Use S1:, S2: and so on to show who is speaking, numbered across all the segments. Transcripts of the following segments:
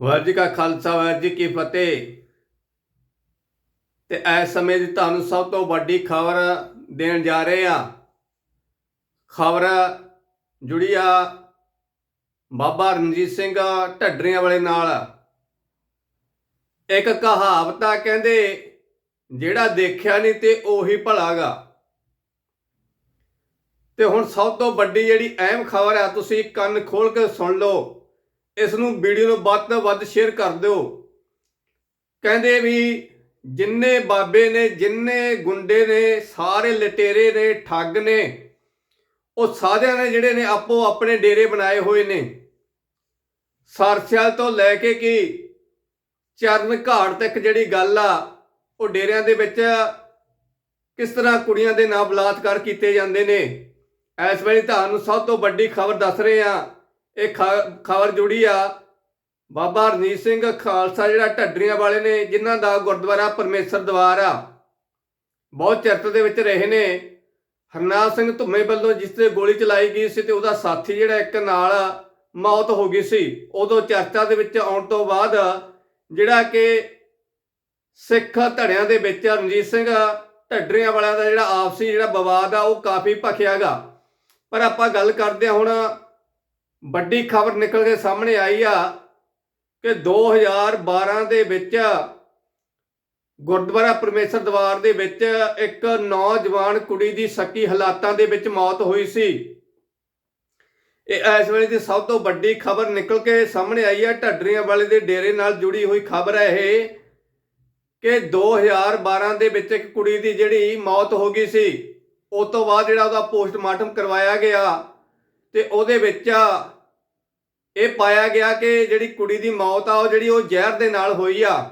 S1: ਵਾਹਿਗੁਰੂ ਜੀ ਕਾ ਖਾਲਸਾ, ਵਾਹਿਗੁਰੂ ਜੀ ਕੀ ਫਤਿਹ। ਤੇ ਇਸ ਸਮੇਂ ਦੀ ਤੁਹਾਨੂੰ ਸਭ ਤੋਂ ਵੱਡੀ ਖਬਰ ਦੇਣ ਜਾ ਰਹੇ ਆ ਖਬਰ ਜੁੜੀ ਆ ਬਾਬਾ ਰਣਜੀਤ ਸਿੰਘ ਢੱਡਰੀਆਂ ਵਾਲੇ ਨਾਲ। ਇੱਕ ਕਹਾਵਤ ਆ ਕਹਿੰਦੇ, ਜਿਹੜਾ ਦੇਖਿਆ ਨਹੀਂ ਤੇ ਉਹੀ ਭਲਾਗਾ। ਤੇ ਹੁਣ ਸਭ ਤੋਂ ਵੱਡੀ ਜਿਹੜੀ ਅਹਿਮ ਖਬਰ ਆ, ਤੁਸੀਂ ਕੰਨ ਖੋਲ ਕੇ ਸੁਣ ਲਓ। ਇਸ ਨੂੰ ਵੀਡੀਓ ਨੂੰ ਵੱਧ ਤੋਂ ਵੱਧ ਸ਼ੇਅਰ ਕਰ ਦਿਓ। ਕਹਿੰਦੇ ਵੀ ਜਿੰਨੇ ਬਾਬੇ ਨੇ, ਜਿੰਨੇ ਗੁੰਡੇ ਨੇ, ਸਾਰੇ ਲਟੇਰੇ ਨੇ, ਠੱਗ ਨੇ, ਉਹ ਸਾਰਿਆਂ ਨੇ ਜਿਹੜੇ ਨੇ ਆਪੋ ਆਪਣੇ ਡੇਰੇ ਬਣਾਏ ਹੋਏ ਨੇ। ਸਰਸਿਆਲ ਤੋਂ ਲੈ ਕੇ ਕੀ ਚਰਨ ਘਾਟ ਤੱਕ ਜਿਹੜੀ ਗੱਲ ਆ, ਉਹ ਡੇਰਿਆਂ ਦੇ ਵਿੱਚ ਕਿਸ ਤਰ੍ਹਾਂ ਕੁੜੀਆਂ ਦੇ ਨਾਲ ਬਲਾਤਕਾਰ ਕੀਤੇ ਜਾਂਦੇ ਨੇ। ਇਸ ਵੇਲੇ ਤੁਹਾਨੂੰ ਸਭ ਤੋਂ ਵੱਡੀ ਖਬਰ ਦੱਸ ਰਹੇ ਆ ਇਹ ਖਬਰ ਜੁੜੀ ਆ। ਬਾਬਾ ਰਣਜੀਤ ਸਿੰਘ ਖਾਲਸਾ ਜਿਹੜਾ ਢੱਡਰੀਆਂ ਵਾਲੇ ਨੇ, ਜਿਨ੍ਹਾਂ ਦਾ ਗੁਰਦੁਆਰਾ ਪਰਮੇਸ਼ਰ ਦਵਾਰ ਆ। ਬਹੁਤ ਚਰਚ ਦੇ ਵਿੱਚ ਰਹੇ ਨੇ। ਹਰਨਾਮ ਸਿੰਘ ਧੁੰਮੇ ਵੱਲੋਂ ਜਿਸ ਤੇ ਗੋਲੀ ਚਲਾਈ ਗਈ ਸੀ ਤੇ ਉਹਦਾ ਸਾਥੀ ਜਿਹੜਾ ਇੱਕ ਨਾਲ ਮੌਤ ਹੋ ਗਈ ਸੀ, ਉਦੋਂ ਚਰਚਾ ਦੇ ਵਿੱਚ ਆਉਣ ਤੋਂ ਬਾਅਦ ਜਿਹੜਾ ਕਿ ਸਿੱਖ ਧੜਿਆਂ ਦੇ ਵਿੱਚ ਰਣਜੀਤ ਸਿੰਘ ਢੱਡਰੀਆਂ ਵਾਲਿਆਂ ਦਾ ਜਿਹੜਾ ਆਪਸੀ ਜਿਹੜਾ ਵਿਵਾਦ ਆ, ਉਹ ਕਾਫੀ ਭਖਿਆਗਾ ਪਰ ਆਪਾਂ ਗੱਲ ਕਰਦੇ ਹਾਂ ਹੁਣ ਵੱਡੀ ਖਬਰ ਨਿਕਲ ਕੇ ਸਾਹਮਣੇ ਆਈ ਆ ਕਿ 2012 ਦੇ ਵਿੱਚ ਗੁਰਦੁਆਰਾ ਪਰਮੇਸ਼ਰ ਦਵਾਰ ਦੇ ਵਿੱਚ ਇੱਕ ਨੌਜਵਾਨ ਕੁੜੀ ਦੀ ਸੱਕੀ ਹਾਲਾਤਾਂ ਦੇ ਵਿੱਚ ਮੌਤ ਹੋਈ ਸੀ। ਇਹ ਇਸ ਵੇਲੇ ਦੀ ਸਭ ਤੋਂ ਵੱਡੀ ਖਬਰ ਨਿਕਲ ਕੇ ਸਾਹਮਣੇ ਆਈ ਹੈ ਢੱਡਰੀਆਂ ਵਾਲੇ ਦੇ ਡੇਰੇ ਨਾਲ ਜੁੜੀ ਹੋਈ ਖਬਰ ਹੈ ਇਹ ਕਿ 2012 ਦੇ ਵਿੱਚ ਇੱਕ ਕੁੜੀ ਦੀ ਜਿਹੜੀ ਮੌਤ ਹੋ ਗਈ ਸੀ, ਉਸ ਤੋਂ ਬਾਅਦ ਜਿਹੜਾ ਉਹਦਾ ਪੋਸਟਮਾਰਟਮ ਕਰਵਾਇਆ ਗਿਆ ਤੇ ਉਹਦੇ ਵਿੱਚ ਇਹ ਪਾਇਆ ਗਿਆ ਕਿ ਜਿਹੜੀ ਕੁੜੀ ਦੀ ਮੌਤ ਆ, ਉਹ ਜਿਹੜੀ ਉਹ ਜ਼ਹਿਰ ਦੇ ਨਾਲ ਹੋਈ ਆ।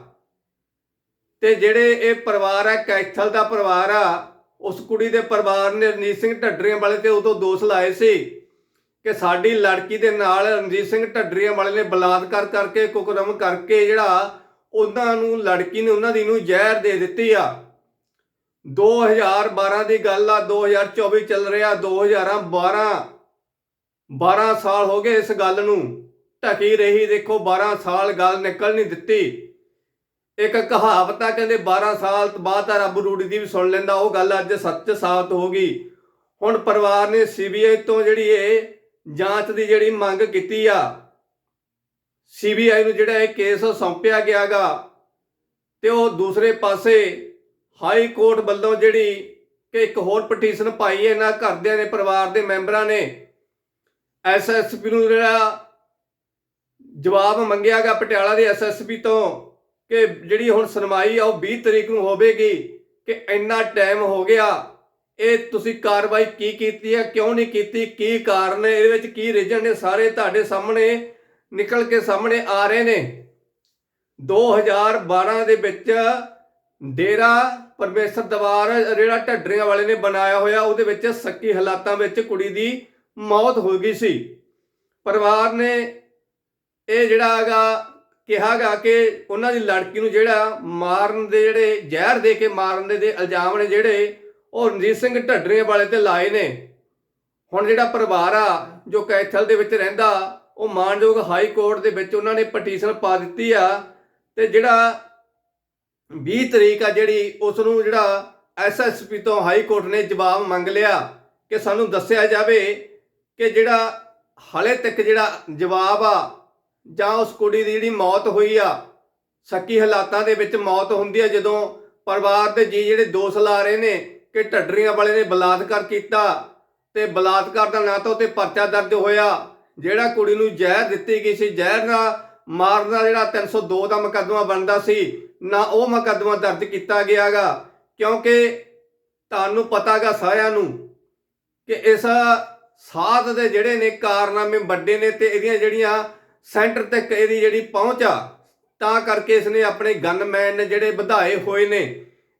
S1: ਤੇ ਜਿਹੜੇ ਇਹ ਪਰਿਵਾਰ ਆ, ਕੈਥਲ ਦਾ ਪਰਿਵਾਰ ਆ, ਉਸ ਕੁੜੀ ਦੇ ਪਰਿਵਾਰ ਨੇ ਰਣਜੀਤ ਸਿੰਘ ਢੱਡਰੀਆਂ ਵਾਲੇ ਤੇ ਉਦੋਂ ਦੋਸ਼ ਲਾਏ ਸੀ ਕਿ ਸਾਡੀ ਲੜਕੀ ਦੇ ਨਾਲ ਰਣਜੀਤ ਸਿੰਘ ਢੱਡਰੀਆਂ ਵਾਲੇ ਨੇ ਬਲਾਤਕਾਰ ਕਰਕੇ, ਕੁਕਰਮ ਕਰਕੇ ਜਿਹੜਾ ਉਹਨਾਂ ਨੂੰ, ਲੜਕੀ ਨੇ ਉਹਨਾਂ ਦੀ ਨੂੰ ਜ਼ਹਿਰ ਦੇ ਦਿੱਤੀ ਆ। 2012 ਦੀ ਗੱਲ ਆ 2024 ਚੱਲ ਰਿਹਾ 2012 12 ਸਾਲ ਹੋ ਗਏ ਇਸ ਗੱਲ ਨੂੰ। ਢਕੀ ਰਹੀ, ਦੇਖੋ 12 ਸਾਲ ਗੱਲ ਨਿਕਲ ਨਹੀਂ ਦਿੱਤੀ। ਇੱਕ ਕਹਾਵਤ ਆ, ਕਹਿੰਦੇ 12 ਸਾਲ ਬਾਅਦ ਤਾਂ ਰੱਬ ਰੂੜੀ ਦੀ ਵੀ ਸੁਣ ਲੈਂਦਾ, ਉਹ ਗੱਲ ਅੱਜ ਸੱਚ ਸਾਬਤ ਹੋ ਗਈ। ਹੁਣ ਪਰਿਵਾਰ ਨੇ ਸੀਬੀਆਈ ਤੋਂ ਜਿਹੜੀ ਇਹ ਜਾਂਚ ਦੀ ਜਿਹੜੀ ਮੰਗ ਕੀਤੀ ਆ, ਸੀਬੀਆਈ ਨੂੰ ਜਿਹੜਾ ਇਹ ਕੇਸ ਸੌਂਪਿਆ ਗਿਆਗਾ, ਤੇ ਉਹ ਦੂਸਰੇ ਪਾਸੇ ਹਾਈ ਕੋਰਟ ਵੱਲੋਂ ਜਿਹੜੀ ਕਿ ਇੱਕ ਹੋਰ ਪਟੀਸ਼ਨ ਪਾਈ ਇਹਨਾਂ ਘਰਦਿਆਂ ਨੇ ਪਰਿਵਾਰ ਦੇ ਮੈਂਬਰਾਂ ਨੇ ਐਸਐਸਪੀ ਨੂੰ ਜਿਹੜਾ ਜਵਾਬ ਮੰਗਿਆਗਾ ਪਟਿਆਲਾ ਦੇ ਐਸਐਸਪੀ ਤੋਂ ਕਿ ਜਿਹੜੀ ਹੁਣ ਸੁਣਵਾਈ ਆ ਉਹ 20 ਤਰੀਕ ਨੂੰ ਹੋਵੇਗੀ, ਕਿ ਇੰਨਾ ਟਾਈਮ ਹੋ ਗਿਆ, ਇਹ ਤੁਸੀਂ ਕਾਰਵਾਈ ਕੀ ਕੀਤੀ ਹੈ ਕਿਉਂ ਨਹੀਂ ਕੀਤੀ, ਕੀ ਕਾਰਨ ਹੈ, ਇਹਦੇ ਵਿੱਚ ਕੀ ਰੀਜਨ ਨੇ, ਸਾਰੇ ਤੁਹਾਡੇ ਸਾਹਮਣੇ ਨਿਕਲ ਕੇ ਸਾਹਮਣੇ ਆ ਰਹੇ ਨੇ। 2012 ਦੇ ਵਿੱਚ ਡੇਰਾ ਪਰਮੇਸ਼ਰ ਦਵਾਰ ਜਿਹੜਾ ਢੱਡਰੀਆਂ ਵਾਲੇ ਨੇ ਬਣਾਇਆ ਹੋਇਆ, ਉਹਦੇ ਵਿੱਚ ਸੱਕੀ ਹਾਲਾਤਾਂ ਵਿੱਚ ਕੁੜੀ ਦੀ ਮੌਤ ਹੋ ਗਈ ਸੀ। ਪਰਿਵਾਰ ਨੇ ਇਹ ਜਿਹੜਾ ਹੈਗਾ ਕਿਹਾਗਾ ਕਿ ਉਹਨਾਂ ਦੀ ਲੜਕੀ ਨੂੰ ਜਿਹੜਾ ਮਾਰਨ ਦੇ ਜਿਹੜੇ ਜ਼ਹਿਰ ਦੇ ਕੇ ਮਾਰਨ ਦੇ ਦੇ ਇਲਜ਼ਾਮ ਨੇ ਜਿਹੜੇ, ਉਹ ਰਣਜੀਤ ਸਿੰਘ ਢੱਡਰੀਆਂ ਵਾਲੇ ਤੇ ਲਾਏ ਨੇ। ਹੁਣ ਜਿਹੜਾ ਪਰਿਵਾਰ ਆ, ਜੋ ਕੈਥਲ ਦੇ ਵਿੱਚ ਰਹਿੰਦਾ, ਉਹ ਮਾਨਯੋਗ ਹਾਈ ਕੋਰਟ ਦੇ ਵਿੱਚ ਉਹਨਾਂ ਨੇ ਪਟੀਸ਼ਨ ਪਾ ਦਿੱਤੀ ਆ ਤੇ ਜਿਹੜਾ 20 ਤਰੀਕ ਆ ਜਿਹੜੀ, ਉਸ ਨੂੰ ਜਿਹੜਾ ਐਸਐਸਪੀ ਤੋਂ ਹਾਈ ਕੋਰਟ ਨੇ ਜਵਾਬ ਮੰਗ ਲਿਆ ਕਿ ਸਾਨੂੰ ਦੱਸਿਆ ਜਾਵੇ ਕਿ ਜਿਹੜਾ ਹਲੇ ਤੱਕ ਜਿਹੜਾ ਜਵਾਬ ਆ, ਜਾਂ ਉਸ ਕੁੜੀ ਦੀ ਜਿਹੜੀ ਮੌਤ ਹੋਈ ਆ, ਸੱਕੀ ਹਾਲਾਤਾਂ ਦੇ ਵਿੱਚ ਮੌਤ ਹੁੰਦੀ ਆ, ਜਦੋਂ ਪਰਿਵਾਰ ਦੇ ਜੀ ਜਿਹੜੇ ਦੋਸ਼ ਲਾ ਰਹੇ ਨੇ ਕਿ ਢੱਡਰੀਆਂ ਵਾਲੇ ਨੇ ਬਲਾਤਕਾਰ ਕੀਤਾ, ਤੇ ਬਲਾਤਕਾਰ ਦਾ ਨਾ ਤਾਂ ਉਤੇ ਪਰਚਾ ਦਰਜ ਹੋਇਆ, ਜਿਹੜਾ ਕੁੜੀ ਨੂੰ ਜ਼ਹਿਰ ਦਿੱਤੀ ਗਈ ਸੀ, ਜ਼ਹਿਰ ਨਾਲ ਮਾਰਨ ਦਾ ਜਿਹੜਾ 302 ਦਾ ਮੁਕੱਦਮਾ ਬਣਦਾ ਸੀ, ਨਾ ਉਹ ਮੁਕੱਦਮਾ ਦਰਜ ਕੀਤਾ ਗਿਆਗਾ ਕਿਉਂਕਿ ਤੁਹਾਨੂੰ ਪਤਾਗਾ ਸਾਰਿਆਂ ਨੂੰ ਕਿ ਇਸ ਸਾਧ ਦੇ ਜਿਹੜੇ ਨੇ ਕਾਰਨਾਮੇ ਵੱਡੇ ਨੇ ਤੇ ਇਹਦੀਆਂ ਜਿਹੜੀਆਂ ਸੈਂਟਰ ਤੱਕ ਇਹਦੀ ਜਿਹੜੀ ਪਹੁੰਚ ਆ, ਤਾਂ ਕਰਕੇ ਇਸਨੇ ਆਪਣੇ ਗਨਮੈਨ ਨੇ ਜਿਹੜੇ ਵਧਾਏ ਹੋਏ ਨੇ।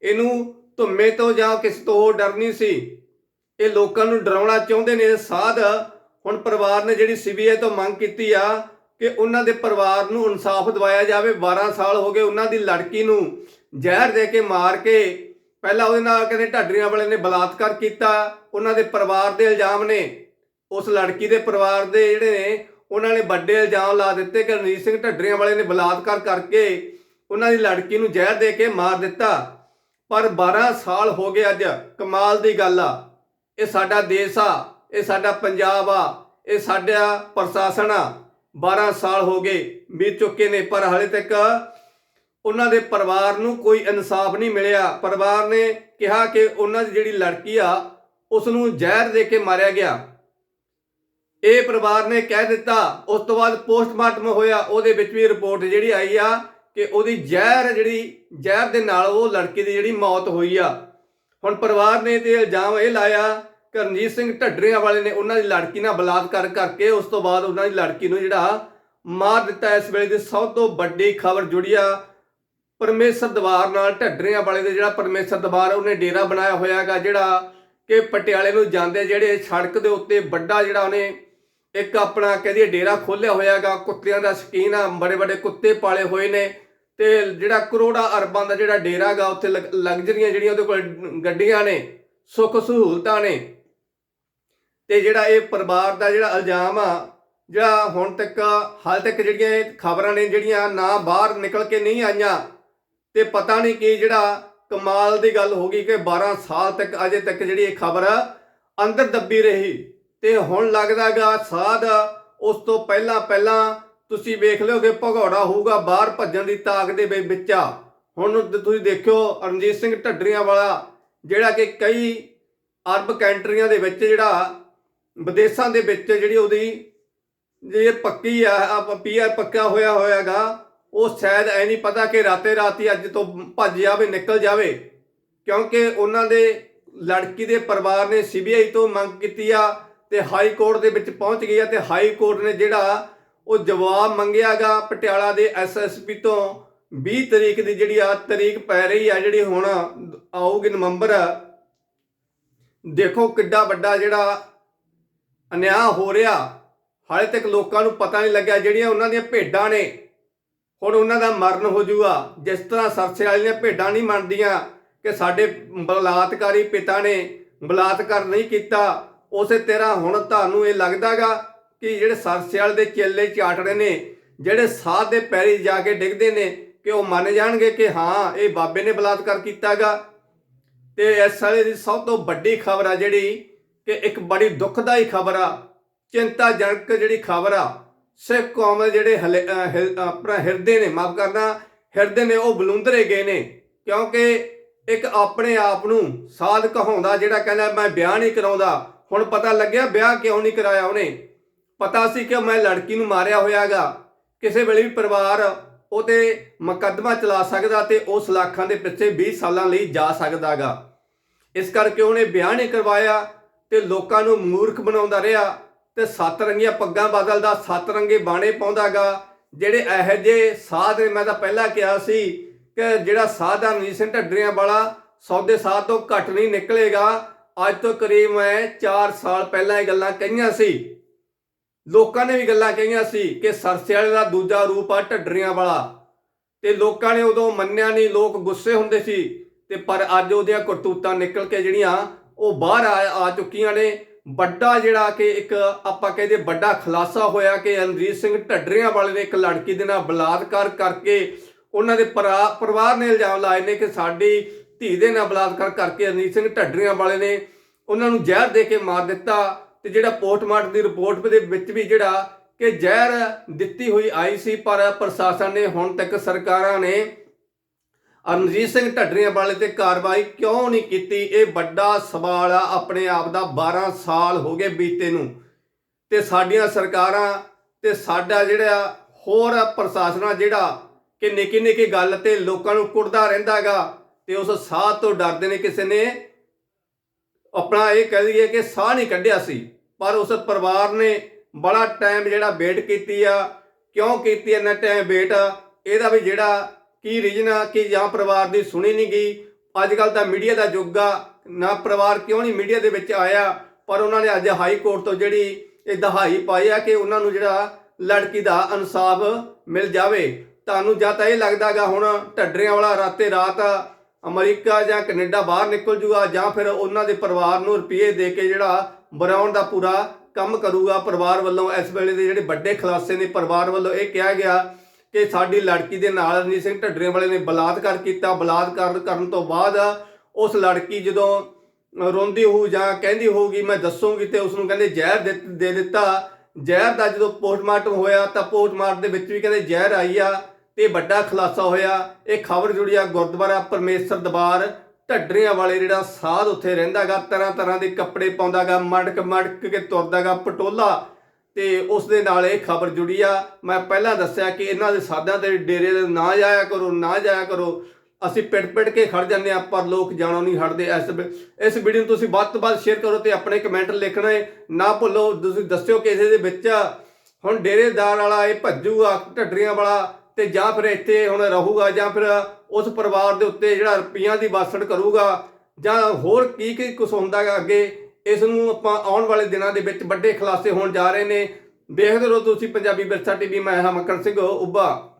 S1: ਇਹਨੂੰ ਧੁੰਮੇ ਤੋਂ ਜਾਂ ਕਿਸ ਤੋਂ ਡਰ ਨਹੀਂ ਸੀ। ਇਹ ਲੋਕਾਂ ਨੂੰ ਡਰਾਉਣਾ ਚਾਹੁੰਦੇ ਨੇ। ਸਾਧ ਹੁਣ ਪਰਿਵਾਰ ਨੇ ਜਿਹੜੀ ਸੀਬੀਆਈ ਤੋਂ ਮੰਗ ਕੀਤੀ ਆ ਕਿ ਉਹਨਾਂ ਦੇ ਪਰਿਵਾਰ ਨੂੰ ਇਨਸਾਫ ਦਿਵਾਇਆ ਜਾਵੇ। 12 ਸਾਲ ਹੋ ਗਏ ਉਹਨਾਂ ਦੀ ਲੜਕੀ ਨੂੰ ਜ਼ਹਿਰ ਦੇ ਕੇ ਮਾਰ ਕੇ ਪਹਿਲਾਂ ਉਹਦੇ ਨਾਲ ਕਹਿੰਦੇ ਢੱਡਰੀਆਂ ਵਾਲੇ ਨੇ ਬਲਾਤਕਾਰ ਕੀਤਾ। ਉਹਨਾਂ ਦੇ ਪਰਿਵਾਰ ਦੇ ਇਲਜ਼ਾਮ ਨੇ। ਉਸ ਲੜਕੀ ਦੇ ਪਰਿਵਾਰ ਦੇ ਜਿਹੜੇ ਨੇ, ਉਹਨਾਂ ਨੇ ਵੱਡੇ ਇਲਜ਼ਾਮ ਲਾ ਦਿੱਤੇ ਕਿ ਰਣਜੀਤ ਸਿੰਘ ਢੱਡਰੀਆਂ ਵਾਲੇ ਨੇ ਬਲਾਤਕਾਰ ਕਰਕੇ ਉਹਨਾਂ ਦੀ ਲੜਕੀ ਨੂੰ ਜ਼ਹਿਰ ਦੇ ਕੇ ਮਾਰ ਦਿੱਤਾ। ਪਰ 12 ਸਾਲ ਹੋ ਗਏ ਅੱਜ, ਕਮਾਲ ਦੀ ਗੱਲ ਆ। ਇਹ ਸਾਡਾ ਦੇਸ਼ ਆ, ਇਹ ਸਾਡਾ ਪੰਜਾਬ ਆ, ਇਹ ਸਾਡਾ ਪ੍ਰਸ਼ਾਸਨ ਆ। 12 ਸਾਲ ਹੋ ਗਏ, ਬੀਤ ਚੁੱਕੇ ਨੇ, ਪਰ ਹਾਲੇ ਤੱਕ ਉਹਨਾਂ ਦੇ ਪਰਿਵਾਰ ਨੂੰ ਕੋਈ ਇਨਸਾਫ ਨਹੀਂ ਮਿਲਿਆ। ਪਰਿਵਾਰ ਨੇ ਕਿਹਾ ਕਿ ਉਹਨਾਂ ਦੀ ਜਿਹੜੀ ਲੜਕੀ ਆ ਉਸ ਨੂੰ ਜ਼ਹਿਰ ਦੇ ਕੇ ਮਾਰਿਆ ਗਿਆ। ਇਹ ਪਰਿਵਾਰ ਨੇ ਕਹਿ ਦਿੱਤਾ, ਉਸ ਤੋਂ ਬਾਅਦ ਪੋਸਟਮਾਰਟਮ ਹੋਇਆ, ਉਹਦੇ ਵਿੱਚ ਵੀ ਰਿਪੋਰਟ ਜਿਹੜੀ ਆਈ ਆ ਕਿ ਉਹਦੀ ਜ਼ਹਿਰ ਜਿਹੜੀ, ਜ਼ਹਿਰ ਦੇ ਨਾਲ ਉਹ ਲੜਕੀ ਦੀ ਜਿਹੜੀ ਮੌਤ ਹੋਈ ਆ। ਹੁਣ ਪਰਿਵਾਰ ਨੇ ਤੇ ਇਲਜ਼ਾਮ ਇਹ ਲਾਇਆ ਕਿ ਰਣਜੀਤ ਸਿੰਘ ਢੱਡਰੀਆਂ ਵਾਲੇ ਨੇ ਉਹਨਾਂ ਦੀ ਲੜਕੀ ਨਾਲ ਬਲਾਤਕਾਰ ਕਰਕੇ ਉਸ ਤੋਂ ਬਾਅਦ ਉਹਨਾਂ ਦੀ ਲੜਕੀ ਨੂੰ ਜਿਹੜਾ ਮਾਰ ਦਿੱਤਾ। ਇਸ ਵੇਲੇ ਦੀ ਸਭ ਤੋਂ ਵੱਡੀ ਖਬਰ ਜੁੜੀ ਆ, ਪਰਮੇਸ਼ਰ ਦਵਾਰ ਨਾਲ ਢੱਡਰੀਆਂ ਵਾਲੇ ਦੇ ਜਿਹੜਾ ਪਰਮੇਸ਼ਰ ਦਵਾਰ ਉਹਨੇ ਡੇਰਾ ਬਣਾਇਆ ਹੋਇਆ ਹੈਗਾ ਜਿਹੜਾ ਕਿ ਪਟਿਆਲੇ ਨੂੰ ਜਾਂਦੇ ਜਿਹੜੇ ਸੜਕ ਦੇ ਉੱਤੇ ਵੱਡਾ ਜਿਹੜਾ ਉਹਨੇ ਇੱਕ ਆਪਣਾ ਕਹਿੰਦੀ ਡੇਰਾ ਖੋਲਿਆ ਹੋਇਆ ਹੈਗਾ ਕੁੱਤਿਆਂ ਦਾ ਸ਼ਕੀਨ ਆ, ਬੜੇ ਬੜੇ ਕੁੱਤੇ ਪਾਲੇ ਹੋਏ ਨੇ। ਤੇ ਜਿਹੜਾ ਕਰੋੜਾ ਅਰਬਾਂ ਦਾ ਜਿਹੜਾ ਡੇਰਾ ਹੈਗਾ ਉੱਥੇ ਲਗਜ਼ਰੀਆਂ ਜਿਹੜੀਆਂ ਉਹਦੇ ਕੋਲ ਗੱਡੀਆਂ ਨੇ, ਸੁੱਖ ਸਹੂਲਤਾਂ ਨੇ। ਤੇ ਜਿਹੜਾ ਇਹ ਪਰਿਵਾਰ ਦਾ ਜਿਹੜਾ ਇਲਜ਼ਾਮ ਆ, ਜਿਹੜਾ ਹੁਣ ਤੱਕ, ਹਾਲ ਤੱਕ ਜਿਹੜੀਆਂ ਇਹ ਖਬਰਾਂ ਨੇ, ਜਿਹੜੀਆਂ ਨਾ ਬਾਹਰ ਨਿਕਲ ਕੇ ਨਹੀਂ ਆਈਆਂ, ਤੇ ਪਤਾ ਨਹੀਂ ਕਿ ਜਿਹੜਾ ਕਮਾਲ ਦੀ ਗੱਲ ਹੋ ਗਈ ਕਿ 12 ਸਾਲ ਤੱਕ, ਅਜੇ ਤੱਕ ਜਿਹੜੀ ਇਹ ਖਬਰ ਅੰਦਰ ਦੱਬੀ ਰਹੀ। ਤੇ ਹੁਣ ਲੱਗਦਾਗਾ ਸਾਧ, ਉਸ ਤੋਂ ਪਹਿਲਾਂ ਪਹਿਲਾਂ ਤੁਸੀਂ ਵੇਖ ਲਿਓ ਕਿ ਭਗੌੜਾ ਹੋਊਗਾ ਬਾਹਰ ਭੱਜਣ ਦੀ ਤਾਕ ਦੇ ਵਿੱਚ ਆ ਹੁਣ ਤੁਸੀਂ ਦੇਖਿਓ ਰਣਜੀਤ ਸਿੰਘ ਢੱਡਰੀਆਂ ਵਾਲਾ, ਜਿਹੜਾ ਕਿ ਕਈ ਅਰਬ ਕੰਟਰੀਆਂ ਦੇ ਵਿੱਚ ਜਿਹੜਾ ਵਿਦੇਸ਼ਾਂ ਦੇ ਵਿੱਚ ਜਿਹੜੀ ਉਹਦੀ ਜੇ ਪੱਕੀ ਆ ਪੀਆਰ ਪੱਕਾ ਹੋਇਆ ਹੋਇਆਗਾ ਉਹ ਸ਼ਾਇਦ ਐ ਨਹੀਂ ਪਤਾ ਕਿ ਰਾਤੇ ਰਾਤੀ ਅੱਜ ਤੋਂ ਭੱਜ ਜਾਵੇ, ਨਿਕਲ ਜਾਵੇ। ਕਿਉਂਕਿ ਉਹਨਾਂ ਦੇ ਲੜਕੀ ਦੇ ਪਰਿਵਾਰ ਨੇ ਸੀਬੀਆਈ ਤੋਂ ਮੰਗ ਕੀਤੀ ਆ ਤੇ ਹਾਈ ਕੋਰਟ ਦੇ ਵਿੱਚ ਪਹੁੰਚ ਗਈ ਆ ਤੇ ਹਾਈ ਕੋਰਟ ਨੇ ਜਿਹੜਾ ਉਹ ਜਵਾਬ ਮੰਗਿਆਗਾ ਪਟਿਆਲਾ ਦੇ ਐਸਐਸਪੀ ਤੋਂ। 20 ਤਰੀਕ ਦੀ ਜਿਹੜੀ ਆ ਤਰੀਕ ਪੈ ਰਹੀ ਆ, ਜਿਹੜੀ ਹੁਣ ਆਊਗੀ ਨਵੰਬਰ। ਦੇਖੋ ਕਿੱਡਾ ਵੱਡਾ ਜਿਹੜਾ ਅਨਿਆਂ ਹੋ ਰਿਹਾ। ਹਾਲੇ ਤੱਕ ਲੋਕਾਂ ਨੂੰ ਪਤਾ ਨਹੀਂ ਲੱਗਿਆ ਜਿਹੜੀਆਂ ਉਹਨਾਂ ਦੀਆਂ ਭੇਡਾਂ ਨੇ। ਹੁਣ ਉਹਨਾਂ ਦਾ ਮਰਨ ਹੋ ਜਾਊਗਾ ਜਿਸ ਤਰ੍ਹਾਂ ਸਰਸੇ ਵਾਲੀਆਂ ਭੇਡਾਂ ਨਹੀਂ ਮੰਨਦੀਆਂ ਕਿ ਸਾਡੇ ਬਲਾਤਕਾਰੀ ਪਿਤਾ ਨੇ ਬਲਾਤਕਾਰ ਨਹੀਂ ਕੀਤਾ। ਉਸੇ ਤਰ੍ਹਾਂ ਹੁਣ ਤੁਹਾਨੂੰ ਇਹ ਲੱਗਦਾਗਾ ਕਿ ਜਿਹੜੇ ਸਰਸਿਆਲ ਦੇ ਚੇਲੇ ਚਾਟੜੇ ਨੇ, ਜਿਹੜੇ ਸਾਧ ਦੇ ਪੈਰੀ ਜਾ ਕੇ ਡਿੱਗਦੇ ਨੇ, ਕਿ ਉਹ ਮੰਨ ਜਾਣਗੇ ਕਿ ਹਾਂ, ਇਹ ਬਾਬੇ ਨੇ ਬਲਾਤਕਾਰ ਕੀਤਾਗਾ। ਤੇ ਇਸ ਸਾਲੇ ਦੀ ਸਭ ਤੋਂ ਵੱਡੀ ਖਬਰ ਆ ਜਿਹੜੀ ਕਿ ਇੱਕ ਬੜੀ ਦੁਖਦਾਈ ਖਬਰ ਆ, ਚਿੰਤਾਜਨਕ ਜਿਹੜੀ ਖਬਰ ਆ, ਸਿੱਖ ਕੌਮ ਦੇ ਜਿਹੜੇ ਆਪਣਾ ਹਿਰਦੇ ਨੇ, ਮਾਫ ਕਰਨਾ, ਹਿਰਦੇ ਨੇ ਉਹ ਬਲੁੰਦਰੇ ਗਏ ਨੇ, ਕਿਉਂਕਿ ਇੱਕ ਆਪਣੇ ਆਪ ਨੂੰ ਸਾਧ ਕਹਾਉਂਦਾ ਜਿਹੜਾ ਕਹਿੰਦਾ, ਮੈਂ ਵਿਆਹ ਨਹੀਂ ਕਰਾਉਂਦਾ ਹੁਣ ਪਤਾ ਲੱਗਿਆ ਵਿਆਹ ਕਿਉਂ ਨਹੀਂ ਕਰਾਇਆ ਉਹਨੇ? ਪਤਾ ਸੀ ਕਿ ਮੈਂ ਲੜਕੀ ਨੂੰ ਮਾਰਿਆ ਹੋਇਆਗਾ। ਕਿਸੇ ਵੇਲੇ ਵੀ ਪਰਿਵਾਰ ਉਹ ਤੇ ਮੁਕੱਦਮਾ ਚਲਾ ਸਕਦਾ ਤੇ ਉਸ ਲੱਖਾਂ ਦੇ ਪਿੱਛੇ 20 ਸਾਲਾਂ ਲਈ ਜਾ ਸਕਦਾਗਾ। ਇਸ ਕਰਕੇ ਉਹਨੇ ਵਿਆਹ ਨਹੀਂ ਕਰਵਾਇਆ ਤੇ ਲੋਕਾਂ ਨੂੰ ਮੂਰਖ ਬਣਾਉਂਦਾ ਰਿਹਾ ਤੇ ਸੱਤ ਰੰਗੀਆਂ ਪੱਗਾਂ ਬਦਲਦਾ, ਸੱਤ ਰੰਗੇ ਬਾਣੇ ਪਾਉਂਦਾਗਾ, ਜਿਹੜੇ ਇਹੋ ਜਿਹੇ ਸਾਧ ਨੇ। ਮੈਂ ਤਾਂ ਪਹਿਲਾਂ ਕਿਹਾ ਸੀ ਕਿ ਜਿਹੜਾ ਸਾਧ ਆ ਰਣਜੀਤ ਸਿੰਘ ਢੱਡਰੀਆਂ ਵਾਲਾ ਸੌਦੇ ਸਾਧ ਤੋਂ ਘੱਟ ਨਹੀਂ ਨਿਕਲੇਗਾ। ਅੱਜ ਤੋਂ ਕਰੀਬ ਮੈਂ 4 ਸਾਲ ਪਹਿਲਾਂ ਇਹ ਗੱਲਾਂ ਕਹੀਆਂ ਸੀ। ਲੋਕਾਂ ਨੇ ਵੀ ਗੱਲਾਂ ਕਹੀਆਂ ਸੀ ਕਿ ਸਰਸੇ ਵਾਲੇ ਦਾ ਦੂਜਾ ਰੂਪ ਆ ਢੱਡਰੀਆਂ ਵਾਲਾ। ਤੇ ਲੋਕਾਂ ਨੇ ਉਦੋਂ ਮੰਨਿਆ ਨਹੀਂ, ਲੋਕ ਗੁੱਸੇ ਹੁੰਦੇ ਸੀ। ਤੇ ਪਰ ਅੱਜ ਉਹਦੀਆਂ ਕਰਤੂਤਾਂ ਨਿਕਲ ਕੇ ਜਿਹੜੀਆਂ, ਉਹ ਬਾਹਰ ਆ ਆ ਚੁੱਕੀਆਂ ਨੇ। ਵੱਡਾ ਜਿਹੜਾ ਕਿ ਇੱਕ ਆਪਾਂ ਕਹਿੰਦੇ ਵੱਡਾ ਖੁਲਾਸਾ ਹੋਇਆ ਕਿ ਰਣਜੀਤ ਸਿੰਘ ਢੱਡਰੀਆਂ ਵਾਲੇ ਨੇ ਇੱਕ ਲੜਕੀ ਦੇ ਨਾਲ ਬਲਾਤਕਾਰ ਕਰਕੇ ਉਹਨਾਂ ਦੇ ਪਰਾ- ਪਰਿਵਾਰ ਨੇ ਇਲਜ਼ਾਮ ਲਾਏ ਨੇ ਕਿ ਸਾਡੀ ਧੀ ਦੇ ਨਾਲ ਬਲਾਤਕਾਰ ਕਰਕੇ ਰਣਜੀਤ ਸਿੰਘ ਢੱਡਰੀਆਂ ਵਾਲੇ ਨੇ ਉਹਨਾਂ ਨੂੰ ਜ਼ਹਿਰ ਦੇ ਕੇ ਮਾਰ ਦਿੱਤਾ ਤੇ ਜਿਹੜਾ ਪੋਸਟਮਾਰਟਮ ਦੀ ਰਿਪੋਰਟ ਦੇ ਵਿੱਚ ਵੀ ਜਿਹੜਾ ਕਿ ਜ਼ਹਿਰ ਦਿੱਤੀ ਹੋਈ ਆਈ ਸੀ, ਪਰ ਪ੍ਰਸ਼ਾਸਨ ਨੇ ਹੁਣ ਤੱਕ ਸਰਕਾਰਾਂ ਨੇ ਰਣਜੀਤ ਸਿੰਘ ਢੱਡਰੀਆਂ ਵਾਲੇ ਤੇ ਕਾਰਵਾਈ ਕਿਉਂ ਨਹੀਂ ਕੀਤੀ? ਇਹ ਵੱਡਾ ਸਵਾਲ ਆ ਆਪਣੇ ਆਪ ਦਾ। 12 ਸਾਲ ਹੋ ਗਏ ਬੀਤੇ ਨੂੰ ਤੇ ਸਾਡੀਆਂ ਸਰਕਾਰਾਂ ਤੇ ਸਾਡਾ ਜਿਹੜਾ ਹੋਰ ਪ੍ਰਸ਼ਾਸਨ ਜਿਹੜਾ ਕਿ ਨਿੱਕੀ ਨਿੱਕੀ ਗੱਲ ਤੇ ਲੋਕਾਂ ਨੂੰ ਕੁੱਟਦਾ ਰਹਿੰਦਾਗਾ। ਤੇ ਉਸ ਸਾਹ ਤੋਂ ਡਰਦੇ ਨੇ ਕਿਸੇ ਨੇ। ਆਪਣਾ ਇਹ ਕਹਿ ਲਈਏ ਕਿ ਸਾਹ ਨਹੀਂ ਕੱਢਿਆ ਸੀ, ਪਰ ਉਸ ਪਰਿਵਾਰ ਨੇ ਬੜਾ ਟਾਈਮ ਜਿਹੜਾ ਵੇਟ ਕੀਤੀ ਆ। ਕਿਉਂ ਕੀਤੀ ਇੰਨਾ ਟਾਈਮ ਵੇਟ ਇਹਦਾ ਵੀ ਜਿਹੜਾ ਕੀ ਰੀਜਨ ਆ, ਕਿ ਜਾਂ ਪਰਿਵਾਰ ਦੀ ਸੁਣੀ ਨਹੀਂ ਗਈ। ਅੱਜ ਕੱਲ ਤਾਂ ਮੀਡੀਆ ਦਾ ਯੁੱਗ ਆ, ਨਾ ਪਰਿਵਾਰ ਕਿਉਂ ਨਹੀਂ ਮੀਡੀਆ ਦੇ ਵਿੱਚ ਆਇਆ, ਪਰ ਉਹਨਾਂ ਨੇ ਅੱਜ ਹਾਈ ਕੋਰਟ ਤੋਂ ਜਿਹੜੀ ਇਹ ਦਹਾਈ ਪਾਈ ਆ ਕਿ ਉਹਨਾਂ ਨੂੰ ਜਿਹੜਾ ਲੜਕੀ ਦਾ ਇਨਸਾਫ ਮਿਲ ਜਾਵੇ। ਤੁਹਾਨੂੰ ਜਾਂ ਤਾਂ ਇਹ ਲੱਗਦਾਗਾ ਹੁਣ ਢੱਡਰੀਆਂ ਵਾਲਾ ਰਾਤੇ ਰਾਤ ਅਮਰੀਕਾ ਜਾਂ ਕੈਨੇਡਾ ਬਾਹਰ ਨਿਕਲ ਜੂਗਾ ਜਾਂ ਫਿਰ ਉਹਨਾਂ ਦੇ ਪਰਿਵਾਰ ਨੂੰ ਰੁਪਏ ਦੇ ਕੇ ਜਿਹੜਾ ਬਣਾਉਣ ਦਾ ਪੂਰਾ ਕੰਮ ਕਰੂਗਾ ਪਰਿਵਾਰ ਵੱਲੋਂ, ਇਸ ਵੇਲੇ ਦੇ ਜਿਹੜੇ ਵੱਡੇ ਖੁਲਾਸੇ ਨੇ ਪਰਿਵਾਰ ਵੱਲੋਂ ਇਹ ਕਿਹਾ ਗਿਆ ਕਿ ਸਾਡੀ ਲੜਕੀ ਦੇ ਨਾਲ ਰਣਜੀਤ ਸਿੰਘ ਢੱਡਰੀਆਂ ਵਾਲੇ ਨੇ ਬਲਾਤਕਾਰ ਕੀਤਾ। ਬਲਾਤਕਾਰ ਕਰਨ ਤੋਂ ਬਾਅਦ ਉਸ ਲੜਕੀ ਜਦੋਂ ਰੋਂਦੀ ਹੋਊ ਜਾਂ ਕਹਿੰਦੀ ਹੋਊਗੀ, ਮੈਂ ਦੱਸੂਗੀ ਤੇ ਉਸ ਨੂੰ ਕਹਿੰਦੇ ਜ਼ਹਿਰ ਦੇ ਦੇ ਦਿੱਤਾ। ਜ਼ਹਿਰ ਦਾ ਜਦੋਂ ਪੋਸਟਮਾਰਟਮ ਹੋਇਆ ਤਾਂ ਪੋਸਟਮਾਰਟਮ ਦੇ ਵਿੱਚ ਵੀ ਕਹਿੰਦੇ ਜ਼ਹਿਰ ਆਈ ਆ। ਤੇ ਵੱਡਾ ਖੁਲਾਸਾ ਹੋਇਆ। ਇਹ ਖਬਰ ਜੁੜੀ ਆ ਗੁਰਦੁਆਰਾ ਪਰਮੇਸ਼ਰ ਦਰਬਾਰ। ਢੱਡਰੀਆਂ ਵਾਲੇ ਜਿਹੜਾ ਸਾਧ ਉੱਥੇ ਰਹਿੰਦਾਗਾ ਤਰ੍ਹਾਂ ਤਰ੍ਹਾਂ ਦੇ ਕੱਪੜੇ ਪਾਉਂਦਾਗਾ ਮੜਕ ਮੜਕ ਕੇ ਤੁਰਦਾਗਾ ਪਟੋਲਾ। ਤੇ ਉਸ ਦੇ ਨਾਲ ਇਹ ਖਬਰ ਜੁੜੀ ਆ। ਮੈਂ ਪਹਿਲਾਂ ਦੱਸਿਆ ਕਿ ਇਹਨਾਂ ਦੇ ਸਾਧਾਂ ਦੇ ਡੇਰੇ ਦੇ ਨਾ ਜਾਇਆ ਕਰੋ, ਨਾ ਜਾਇਆ ਕਰੋ। ਅਸੀਂ ਪਿੜ ਪਿੜ ਕੇ ਖੜ ਜਾਂਦੇ ਆ ਪਰ ਲੋਕ ਜਾਣੋ ਨਹੀਂ ਹਟਦੇ। ਇਸ ਇਸ ਵੀਡੀਓ ਨੂੰ ਤੁਸੀਂ ਵੱਧ ਤੋਂ ਵੱਧ ਸ਼ੇਅਰ ਕਰੋ ਤੇ ਆਪਣੇ ਕਮੈਂਟ ਲਿਖਣਾ ਹੈ। ਨਾ ਭੁੱਲੋ, ਤੁਸੀਂ ਦੱਸਿਓ ਕਿਸੇ ਦੇ ਵਿੱਚ ਹੁਣ ਡੇਰੇਦਾਰ ਵਾਲਾ ਇਹ ਭੱਜੂਗਾ, ਢੱਡਰੀਆਂ ਵਾਲਾ ਤੇ ਜਾਂ ਫਿਰ ਇੱਥੇ ਹੁਣ ਰਹੂਗਾ ਜਾਂ ਫਿਰ ਉਸ ਪਰਿਵਾਰ ਦੇ ਉੱਤੇ ਜਿਹੜਾ ਰੁਪਈਆਂ ਦੀ ਵਾਸੜ ਕਰੂਗਾ ਜਾਂ ਹੋਰ ਕੀ ਕੀ ਕੁਝ ਹੁੰਦਾ ਗਾ ਅੱਗੇ, ਇਸ ਨੂੰ ਆਪਾਂ ਆਉਣ ਵਾਲੇ ਦਿਨਾਂ ਦੇ ਵਿੱਚ ਵੱਡੇ ਖੁਲਾਸੇ ਹੋਣ ਜਾ ਰਹੇ ਨੇ। ਦੇਖਦੇ ਰਹੋ ਤੁਸੀਂ ਪੰਜਾਬੀ ਵਿਰਸਾ ਟੀਵੀ, ਮੈਂ ਹਾਂ ਮੱਕੜ ਸਿੰਘ, ਉੱਭਾ।